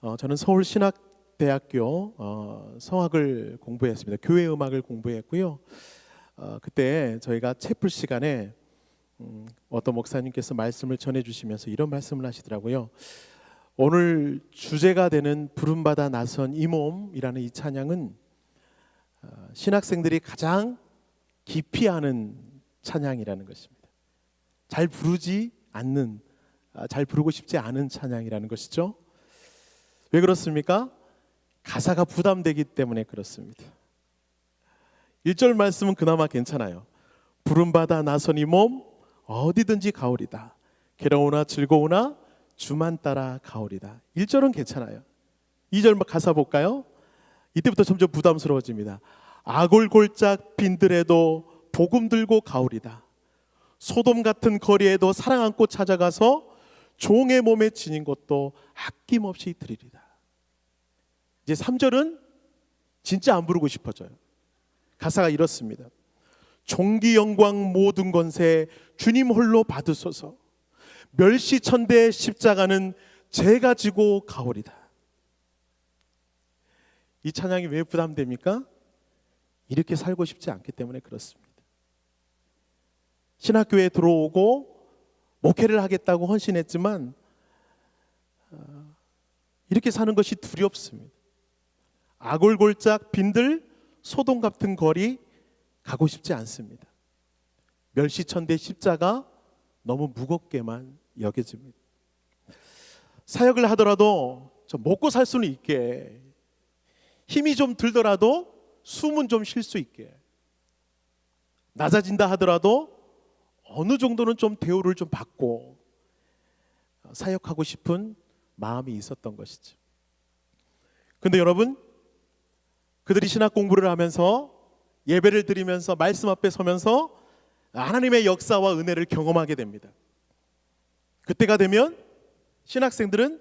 어, 저는 서울 신학대학교 어, 성악을 공부했습니다. 교회 음악을 공부했고요. 어, 그때 저희가 채플 시간에 음, 어떤 목사님께서 말씀을 전해주시면서 이런 말씀을 하시더라고요. 오늘 주제가 되는 부름받아 나선 이 몸이라는 이 찬양은 어, 신학생들이 가장 깊이 아는 찬양이라는 것입니다. 잘 부르지 않는, 아, 잘 부르고 싶지 않은 찬양이라는 것이죠. 왜 그렇습니까? 가사가 부담되기 때문에 그렇습니다. 1절 말씀은 그나마 괜찮아요. 부름받아 나선 이몸 어디든지 가오리다. 괴로우나 즐거우나 주만 따라 가오리다. 1절은 괜찮아요. 2절 가사 볼까요? 이때부터 점점 부담스러워집니다. 아골골짝 빈들에도 복음 들고 가오리다. 소돔 같은 거리에도 사랑 안고 찾아가서 종의 몸에 지닌 것도 아낌없이 드리리다. 이제 3절은 진짜 안 부르고 싶어져요. 가사가 이렇습니다. 종기 영광 모든 건세 주님 홀로 받으소서. 멸시천대 십자가는 제가 지고 가오리다. 이 찬양이 왜 부담됩니까? 이렇게 살고 싶지 않기 때문에 그렇습니다. 신학교에 들어오고 목회를 하겠다고 헌신했지만 어, 이렇게 사는 것이 두렵습니다. 아골골짝 빈들 소동 같은 거리 가고 싶지 않습니다. 멸시천대 십자가 너무 무겁게만 여겨집니다. 사역을 하더라도 좀 먹고 살 수는 있게 힘이 좀 들더라도 숨은 좀 쉴 수 있게 낮아진다 하더라도 어느 정도는 좀 대우를 좀 받고 사역하고 싶은 마음이 있었던 것이죠. 근데 여러분 그들이 신학 공부를 하면서 예배를 드리면서 말씀 앞에 서면서 하나님의 역사와 은혜를 경험하게 됩니다. 그때가 되면 신학생들은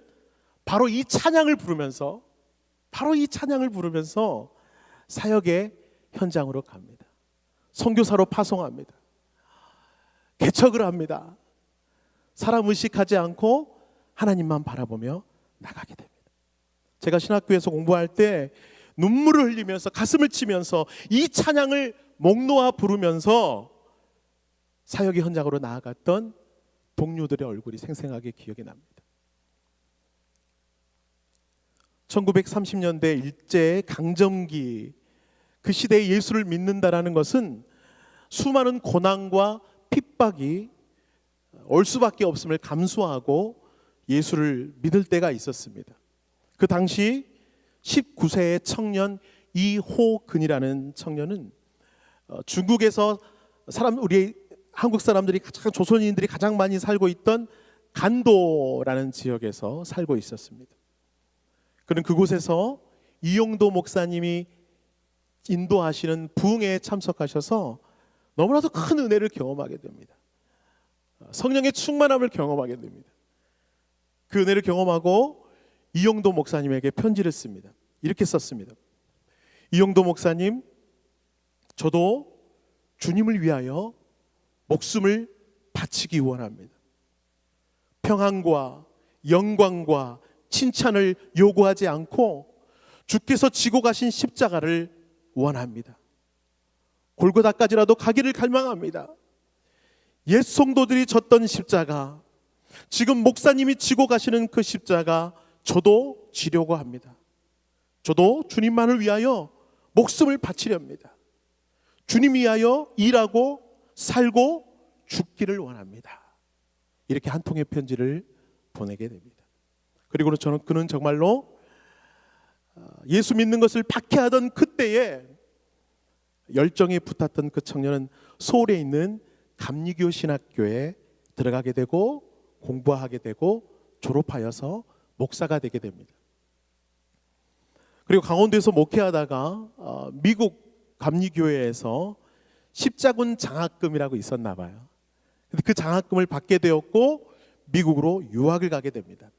바로 이 찬양을 부르면서 바로 이 찬양을 부르면서 사역의 현장으로 갑니다. 선교사로 파송합니다. 개척을 합니다. 사람 의식하지 않고 하나님만 바라보며 나가게 됩니다. 제가 신학교에서 공부할 때 눈물을 흘리면서 가슴을 치면서 이 찬양을 목 놓아 부르면서 사역의 현장으로 나아갔던 동료들의 얼굴이 생생하게 기억이 납니다. 1930년대 일제 강점기 그 시대에 예수를 믿는다라는 것은 수많은 고난과 핍박이 올 수밖에 없음을 감수하고 예수를 믿을 때가 있었습니다. 그 당시 19세의 청년 이호근이라는 청년은 어, 중국에서 사람 우리 한국 사람들이 가장 조선인들이 가장 많이 살고 있던 간도라는 지역에서 살고 있었습니다. 그는 그곳에서 이용도 목사님이 인도하시는 부흥회에 참석하셔서 너무나도 큰 은혜를 경험하게 됩니다. 성령의 충만함을 경험하게 됩니다. 그 은혜를 경험하고 이용도 목사님에게 편지를 씁니다. 이렇게 썼습니다. 이용도 목사님, 저도 주님을 위하여 목숨을 바치기 원합니다. 평안과 영광과 칭찬을 요구하지 않고 주께서 지고 가신 십자가를 원합니다. 골고다까지라도 가기를 갈망합니다. 옛 성도들이 졌던 십자가, 지금 목사님이 지고 가시는 그 십자가 저도 지려고 합니다. 저도 주님만을 위하여 목숨을 바치렵니다. 주님 위하여 일하고 살고 죽기를 원합니다. 이렇게 한 통의 편지를 보내게 됩니다. 그리고 저는 그는 정말로 어, 예수 믿는 것을 박해하던 그때에 열정이 붙었던 그 청년은 서울에 있는 감리교 신학교에 들어가게 되고 공부하게 되고 졸업하여서 목사가 되게 됩니다. 그리고 강원도에서 목회하다가 어, 미국 감리교회에서 십자군 장학금이라고 있었나 봐요. 그 장학금을 받게 되었고 미국으로 유학을 가게 됩니다.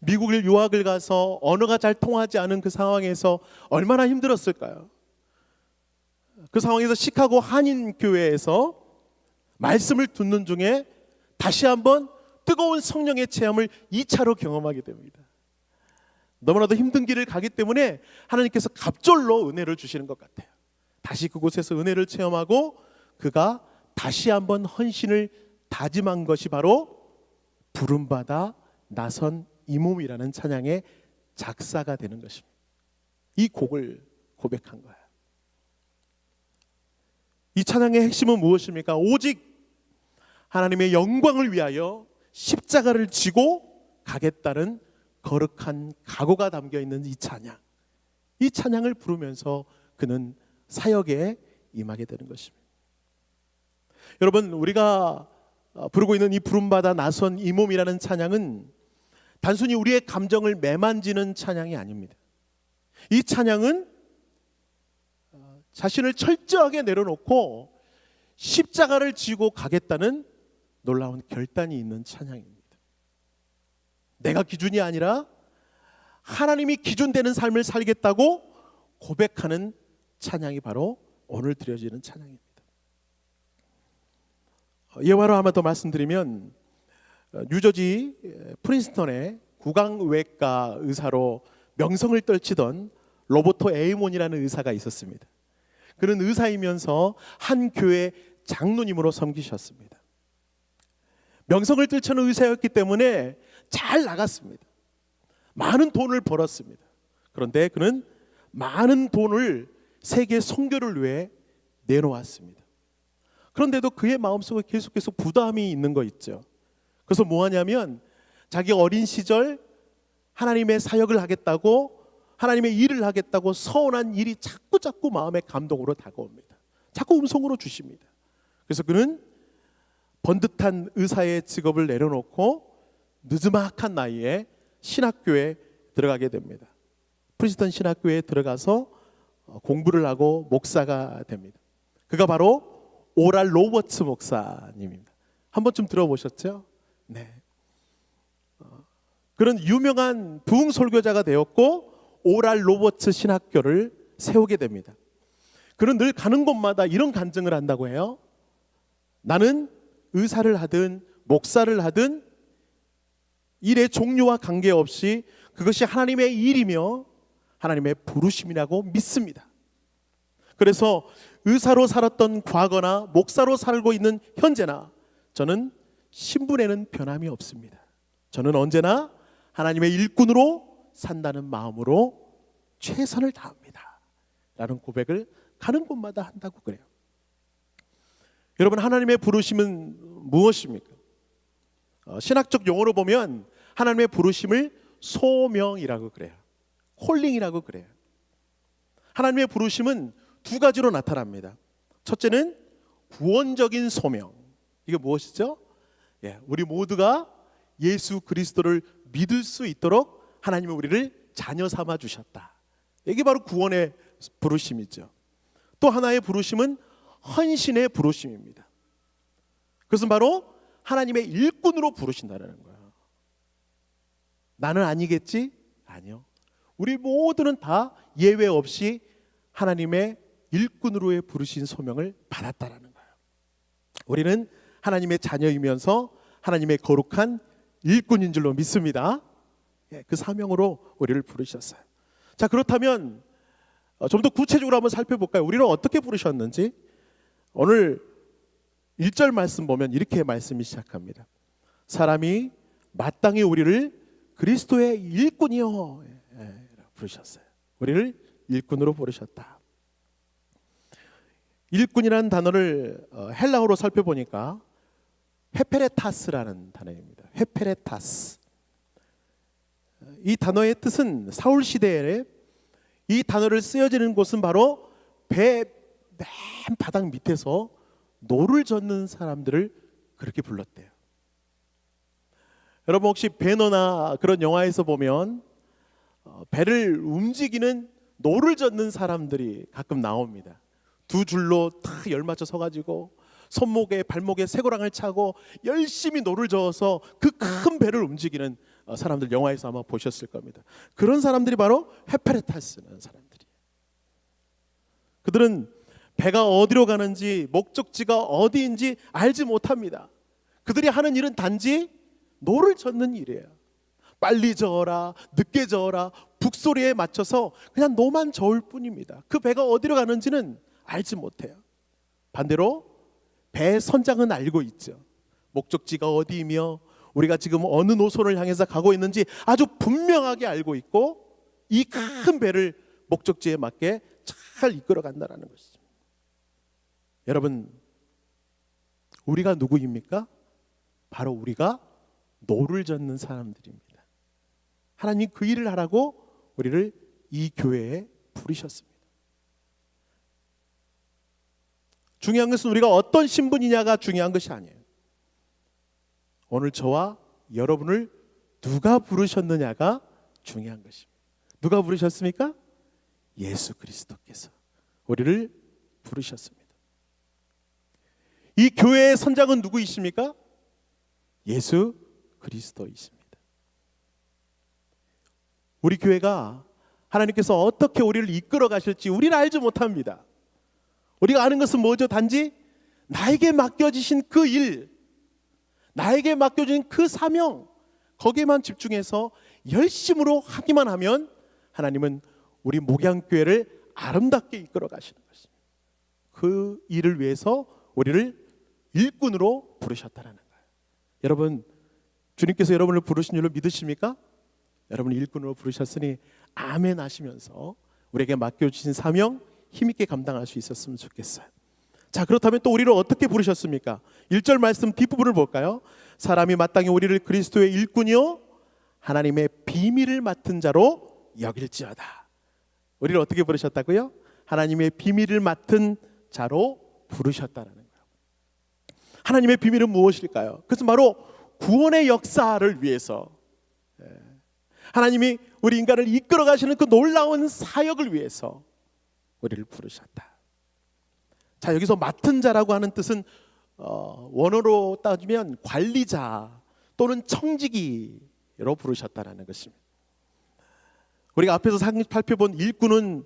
미국을 유학을 가서 언어가 잘 통하지 않은 그 상황에서 얼마나 힘들었을까요? 그 상황에서 시카고 한인 교회에서 말씀을 듣는 중에 다시 한번 뜨거운 성령의 체험을 2차로 경험하게 됩니다. 너무나도 힘든 길을 가기 때문에 하나님께서 갑절로 은혜를 주시는 것 같아요. 다시 그곳에서 은혜를 체험하고 그가 다시 한번 헌신을 다짐한 것이 바로 부름받아 나선 이 몸이라는 찬양의 작사가 되는 것입니다. 이 곡을 고백한 거예요. 이 찬양의 핵심은 무엇입니까? 오직 하나님의 영광을 위하여 십자가를 지고 가겠다는 거룩한 각오가 담겨 있는 이 찬양. 이 찬양을 부르면서 그는 사역에 임하게 되는 것입니다. 여러분, 우리가 부르고 있는 이 부름받아 나선 이 몸이라는 찬양은 단순히 우리의 감정을 매만지는 찬양이 아닙니다. 이 찬양은 자신을 철저하게 내려놓고 십자가를 지고 가겠다는 놀라운 결단이 있는 찬양입니다. 내가 기준이 아니라 하나님이 기준되는 삶을 살겠다고 고백하는 찬양이 바로 오늘 드려지는 찬양입니다. 예화로 하나 더 말씀드리면 뉴저지 프린스턴의 구강외과 의사로 명성을 떨치던 로버토 에이몬이라는 의사가 있었습니다. 그는 의사이면서 한 교회 장로님으로 섬기셨습니다. 명성을 떨치는 의사였기 때문에 잘 나갔습니다. 많은 돈을 벌었습니다. 그런데 그는 많은 돈을 세계 선교를 위해 내놓았습니다. 그런데도 그의 마음속에 계속해서 부담이 있는 거 있죠. 그래서 뭐 하냐면 자기 어린 시절 하나님의 사역을 하겠다고 하나님의 일을 하겠다고 서운한 일이 자꾸 자꾸 마음의 감동으로 다가옵니다. 자꾸 음성으로 주십니다. 그래서 그는 번듯한 의사의 직업을 내려놓고 늦지막한 나이에 신학교에 들어가게 됩니다. 프리스턴 신학교에 들어가서 공부를 하고 목사가 됩니다. 그가 바로 오랄 로버츠 목사님입니다. 한 번쯤 들어보셨죠? 네. 그런 유명한 부흥 설교자가 되었고 오랄 로버츠 신학교를 세우게 됩니다. 그는 늘 가는 곳마다 이런 간증을 한다고 해요. 나는 의사를 하든 목사를 하든 일의 종류와 관계없이 그것이 하나님의 일이며 하나님의 부르심이라고 믿습니다. 그래서 의사로 살았던 과거나 목사로 살고 있는 현재나 저는 신분에는 변함이 없습니다. 저는 언제나 하나님의 일꾼으로 산다는 마음으로 최선을 다합니다. 라는 고백을 가는 곳마다 한다고 그래요. 여러분 하나님의 부르심은 무엇입니까? 어, 신학적 용어로 보면 하나님의 부르심을 소명이라고 그래요. 콜링이라고 그래요. 하나님의 부르심은 두 가지로 나타납니다. 첫째는 구원적인 소명. 이게 무엇이죠? 예, 우리 모두가 예수 그리스도를 믿을 수 있도록 하나님은 우리를 자녀 삼아 주셨다. 이게 바로 구원의 부르심이죠. 또 하나의 부르심은 헌신의 부르심입니다. 그것은 바로 하나님의 일꾼으로 부르신다는 거예요. 나는 아니겠지? 아니요. 우리 모두는 다 예외 없이 하나님의 일꾼으로의 부르신 소명을 받았다라는 거예요. 우리는 하나님의 자녀이면서 하나님의 거룩한 일꾼인 줄로 믿습니다. 예, 그 사명으로 우리를 부르셨어요. 자 그렇다면 어, 좀더 구체적으로 한번 살펴볼까요? 우리는 어떻게 부르셨는지 오늘 1절 말씀 보면 이렇게 말씀이 시작합니다. 사람이 마땅히 우리를 그리스도의 일꾼이요 예, 부르셨어요. 우리를 일꾼으로 부르셨다. 일꾼이라는 단어를 어, 헬라어로 살펴보니까 헤페레타스라는 단어입니다. 헤페레타스. 이 단어의 뜻은 사울 시대에 이 단어를 쓰여지는 곳은 바로 배 맨 바닥 밑에서 노를 젓는 사람들을 그렇게 불렀대요. 여러분 혹시 배너나 그런 영화에서 보면 어, 배를 움직이는 노를 젓는 사람들이 가끔 나옵니다. 두 줄로 탁 열맞춰 서가지고 손목에 발목에 쇠고랑을 차고 열심히 노를 저어서 그 큰 배를 움직이는 어, 사람들 영화에서 아마 보셨을 겁니다. 그런 사람들이 바로 헤페레타스는 사람들이. 그들은 배가 어디로 가는지 목적지가 어디인지 알지 못합니다. 그들이 하는 일은 단지 노를 젓는 일이에요. 빨리 저어라, 늦게 저어라, 죽소리에 맞춰서 그냥 노만 저을 뿐입니다. 그 배가 어디로 가는지는 알지 못해요. 반대로 배 선장은 알고 있죠. 목적지가 어디이며 우리가 지금 어느 노선을 향해서 가고 있는지 아주 분명하게 알고 있고 이 큰 배를 목적지에 맞게 잘 이끌어 간다라는 것이죠. 여러분 우리가 누구입니까? 바로 우리가 노를 젓는 사람들입니다. 하나님 그 일을 하라고 우리를 이 교회에 부르셨습니다. 중요한 것은 우리가 어떤 신분이냐가 중요한 것이 아니에요. 오늘 저와 여러분을 누가 부르셨느냐가 중요한 것입니다. 누가 부르셨습니까? 예수 그리스도께서 우리를 부르셨습니다. 이 교회의 선장은 누구이십니까? 예수 그리스도이십니다. 우리 교회가 하나님께서 어떻게 우리를 이끌어 가실지 우리는 알지 못합니다. 우리가 아는 것은 뭐죠? 단지 나에게 맡겨지신 그 일, 나에게 맡겨진 그 사명, 거기에만 집중해서 열심으로 하기만 하면 하나님은 우리 목양교회를 아름답게 이끌어 가시는 것입니다. 그 일을 위해서 우리를 일꾼으로 부르셨다라는 거예요. 여러분, 주님께서 여러분을 부르신 줄로 믿으십니까? 여러분을 일꾼으로 부르셨으니 아멘 하시면서 우리에게 맡겨 주신 사명 힘있게 감당할 수 있었으면 좋겠어요. 자 그렇다면 또 우리를 어떻게 부르셨습니까? 1절 말씀 뒷부분을 볼까요? 사람이 마땅히 우리를 그리스도의 일꾼이요 하나님의 비밀을 맡은 자로 여길지어다. 우리를 어떻게 부르셨다고요? 하나님의 비밀을 맡은 자로 부르셨다는 거예요. 하나님의 비밀은 무엇일까요? 그것은 바로 구원의 역사를 위해서 예. 하나님이 우리 인간을 이끌어 가시는 그 놀라운 사역을 위해서 우리를 부르셨다. 자 여기서 맡은 자라고 하는 뜻은 어, 원어로 따지면 관리자 또는 청지기로 부르셨다라는 것입니다. 우리가 앞에서 살펴본 일꾼은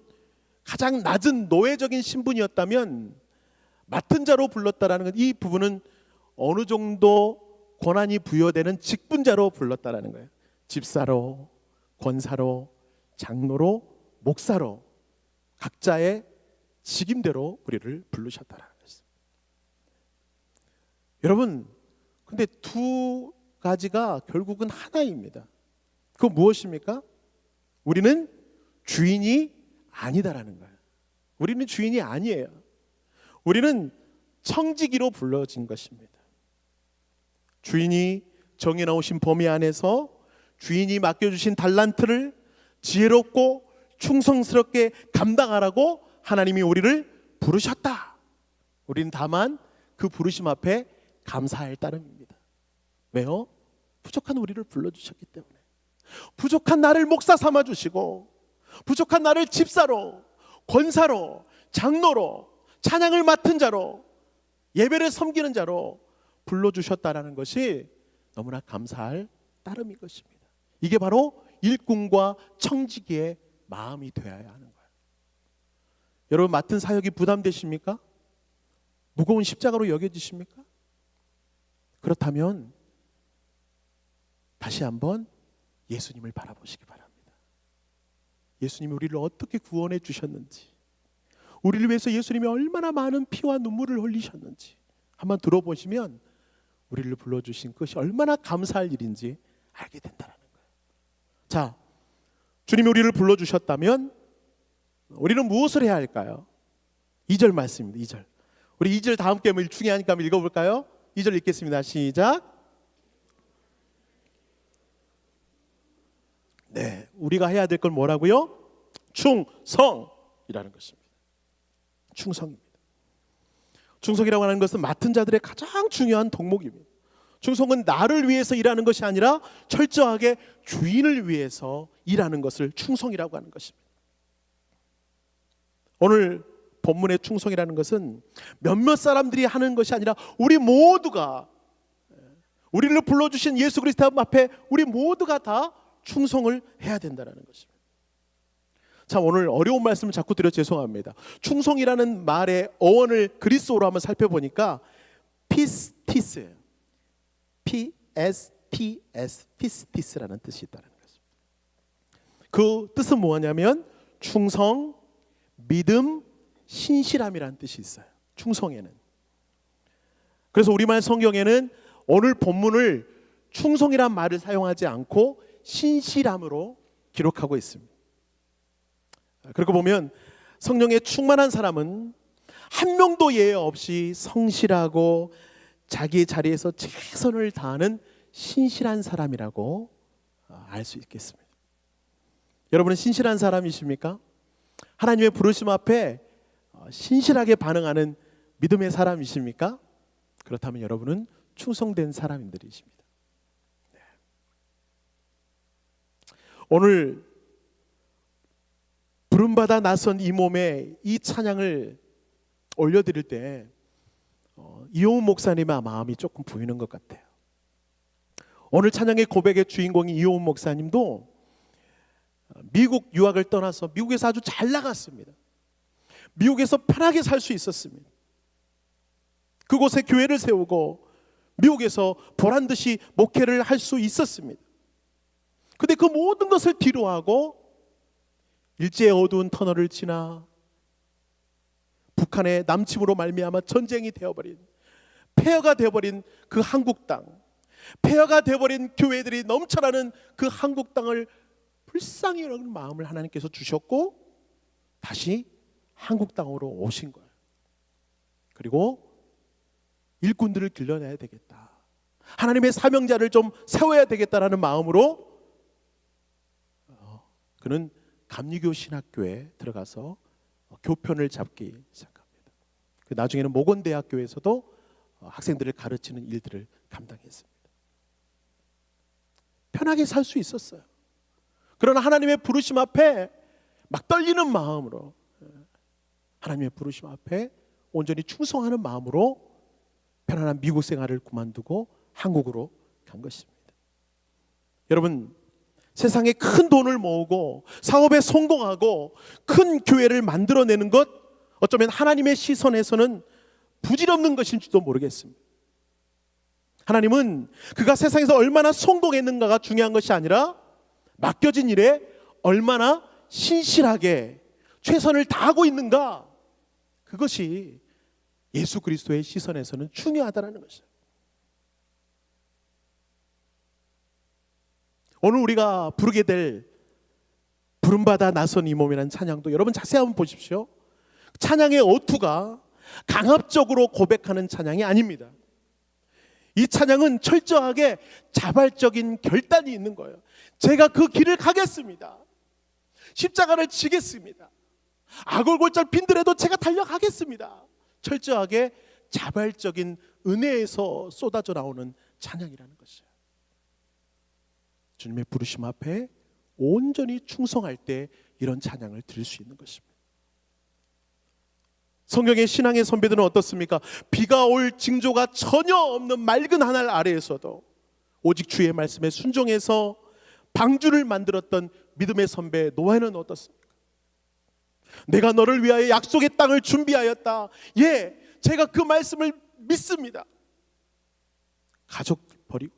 가장 낮은 노예적인 신분이었다면 맡은 자로 불렀다라는 것, 이 부분은 어느 정도 권한이 부여되는 직분자로 불렀다라는 거예요. 집사로, 권사로, 장로로, 목사로 각자의 직임대로 우리를 부르셨다라는 것입니다. 여러분, 근데 두 가지가 결국은 하나입니다. 그 무엇입니까? 우리는 주인이 아니다라는 거예요. 우리는 주인이 아니에요. 우리는 청지기로 불러진 것입니다. 주인이 정해놓으신 범위 안에서 주인이 맡겨주신 달란트를 지혜롭고 충성스럽게 감당하라고 하나님이 우리를 부르셨다. 우리는 다만 그 부르심 앞에 감사할 따름입니다. 왜요? 부족한 우리를 불러주셨기 때문에. 부족한 나를 목사 삼아 주시고, 부족한 나를 집사로, 권사로, 장로로, 찬양을 맡은 자로, 예배를 섬기는 자로 불러주셨다라는 것이 너무나 감사할 따름인 것입니다. 이게 바로 일꾼과 청지기의 마음이 되어야 하는 거예요. 여러분 맡은 사역이 부담되십니까? 무거운 십자가로 여겨지십니까? 그렇다면 다시 한번 예수님을 바라보시기 바랍니다. 예수님이 우리를 어떻게 구원해 주셨는지, 우리를 위해서 예수님이 얼마나 많은 피와 눈물을 흘리셨는지 한번 들어보시면 우리를 불러주신 것이 얼마나 감사할 일인지 알게 된다는 거예요. 자, 주님이 우리를 불러주셨다면 우리는 무엇을 해야 할까요? 2절 말씀입니다. 2절. 우리 2절 다음 게 중요하니까 한번 읽어볼까요? 2절 읽겠습니다. 시작. 네, 우리가 해야 될 건 뭐라고요? 충성이라는 것입니다. 충성입니다. 충성이라고 하는 것은 맡은 자들의 가장 중요한 덕목입니다. 충성은 나를 위해서 일하는 것이 아니라 철저하게 주인을 위해서 일하는 것을 충성이라고 하는 것입니다. 오늘 본문의 충성이라는 것은 몇몇 사람들이 하는 것이 아니라 우리 모두가 우리를 불러주신 예수 그리스도 앞에 우리 모두가 다 충성을 해야 된다는 것입니다. 자 오늘 어려운 말씀을 자꾸 드려 죄송합니다. 충성이라는 말의 어원을 그리스어로 한번 살펴보니까 피스티스예요. P S T S 피스티스라는 뜻이 있다는 것입니다. 그 뜻은 뭐냐면 충성, 믿음, 신실함이라는 뜻이 있어요. 충성에는. 그래서 우리말 성경에는 오늘 본문을 충성이란 말을 사용하지 않고 신실함으로 기록하고 있습니다. 그리고 보면 성령에 충만한 사람은 한 명도 예외 없이 성실하고 자기의 자리에서 최선을 다하는 신실한 사람이라고 알 수 있겠습니다. 여러분은 신실한 사람이십니까? 하나님의 부르심 앞에 어, 신실하게 반응하는 믿음의 사람이십니까? 그렇다면 여러분은 충성된 사람들이십니다. 네. 오늘 부름받아 나선 이 몸에 이 찬양을 올려드릴 때 어, 이호훈 목사님의 마음이 조금 보이는 것 같아요. 오늘 찬양의 고백의 주인공이 이호훈 목사님도 미국 유학을 떠나서 미국에서 아주 잘 나갔습니다. 미국에서 편하게 살 수 있었습니다. 그곳에 교회를 세우고 미국에서 보란 듯이 목회를 할 수 있었습니다. 근데 그 모든 것을 뒤로하고 일제의 어두운 터널을 지나 북한의 남침으로 말미암아 전쟁이 되어버린 폐허가 되어버린 그 한국 땅, 폐허가 되어버린 교회들이 넘쳐나는 그 한국 땅을 불쌍히 여기는 마음을 하나님께서 주셨고 다시 한국 땅으로 오신 거예요. 그리고 일꾼들을 길러내야 되겠다. 하나님의 사명자를 좀 세워야 되겠다라는 마음으로 어, 그는 감리교 신학교에 들어가서 교편을 잡기 시작합니다. 그 나중에는 모건대학교에서도 어, 학생들을 가르치는 일들을 감당했습니다. 편하게 살 수 있었어요. 그러나 하나님의 부르심 앞에 막 떨리는 마음으로 예, 하나님의 부르심 앞에 온전히 충성하는 마음으로 편안한 미국 생활을 그만두고 한국으로 간 것입니다. 여러분 세상에 큰 돈을 모으고 사업에 성공하고 큰 교회를 만들어내는 것 어쩌면 하나님의 시선에서는 부질없는 것일지도 모르겠습니다. 하나님은 그가 세상에서 얼마나 성공했는가가 중요한 것이 아니라 맡겨진 일에 얼마나 신실하게 최선을 다하고 있는가 그것이 예수 그리스도의 시선에서는 중요하다는 것이에 오늘 우리가 부르게 될 부름받아 나선 이 몸이라는 찬양도 여러분 자세히 한번 보십시오. 찬양의 어투가 강압적으로 고백하는 찬양이 아닙니다. 이 찬양은 철저하게 자발적인 결단이 있는 거예요. 제가 그 길을 가겠습니다. 십자가를 지겠습니다. 아골골절 빈들에도 제가 달려가겠습니다. 철저하게 자발적인 은혜에서 쏟아져 나오는 찬양이라는 것이에요. 주님의 부르심 앞에 온전히 충성할 때 이런 찬양을 들을 수 있는 것입니다. 성경의 신앙의 선배들은 어떻습니까? 비가 올 징조가 전혀 없는 맑은 하늘 아래에서도 오직 주의 말씀에 순종해서 방주를 만들었던 믿음의 선배 노아는 어떻습니까? 내가 너를 위하여 약속의 땅을 준비하였다. 예, 제가 그 말씀을 믿습니다. 가족 버리고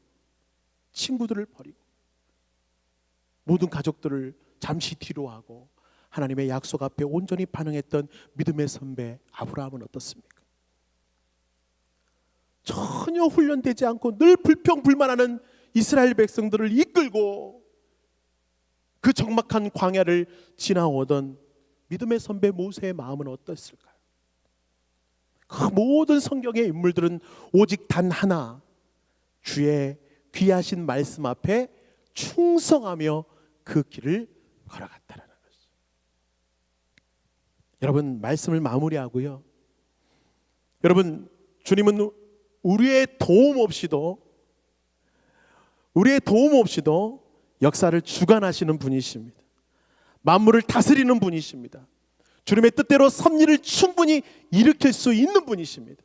친구들을 버리고 모든 가족들을 잠시 뒤로 하고 하나님의 약속 앞에 온전히 반응했던 믿음의 선배 아브라함은 어떻습니까? 전혀 훈련되지 않고 늘 불평불만하는 이스라엘 백성들을 이끌고 그 적막한 광야를 지나오던 믿음의 선배 모세의 마음은 어떻을까요? 그 모든 성경의 인물들은 오직 단 하나 주의 귀하신 말씀 앞에 충성하며 그 길을 걸어갔다는 것이죠. 여러분 말씀을 마무리하고요. 여러분 주님은 우리의 도움 없이도 우리의 도움 없이도 역사를 주관하시는 분이십니다. 만물을 다스리는 분이십니다. 주님의 뜻대로 섭리를 충분히 일으킬 수 있는 분이십니다.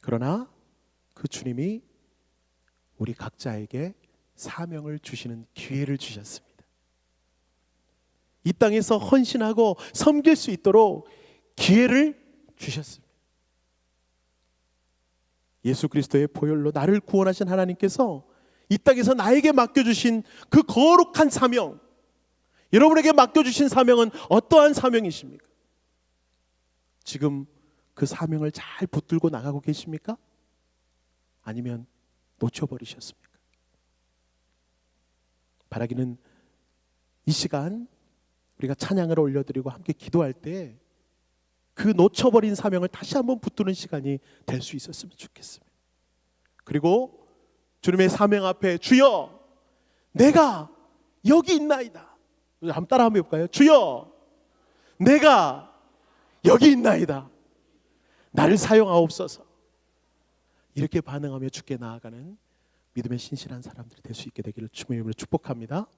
그러나 그 주님이 우리 각자에게 사명을 주시는 기회를 주셨습니다. 이 땅에서 헌신하고 섬길 수 있도록 기회를 주셨습니다. 예수 그리스도의 보혈로 나를 구원하신 하나님께서 이 땅에서 나에게 맡겨주신 그 거룩한 사명, 여러분에게 맡겨주신 사명은 어떠한 사명이십니까? 지금 그 사명을 잘 붙들고 나가고 계십니까? 아니면 놓쳐버리셨습니까? 바라기는 이 시간 우리가 찬양을 올려드리고 함께 기도할 때 그 놓쳐버린 사명을 다시 한번 붙드는 시간이 될 수 있었으면 좋겠습니다. 그리고 주님의 사명 앞에 주여 내가 여기 있나이다. 한번 따라 한번 해볼까요? 주여 내가 여기 있나이다. 나를 사용하옵소서. 이렇게 반응하며 주께 나아가는 믿음의 신실한 사람들이 될 수 있게 되기를 주님의 이름으로 축복합니다.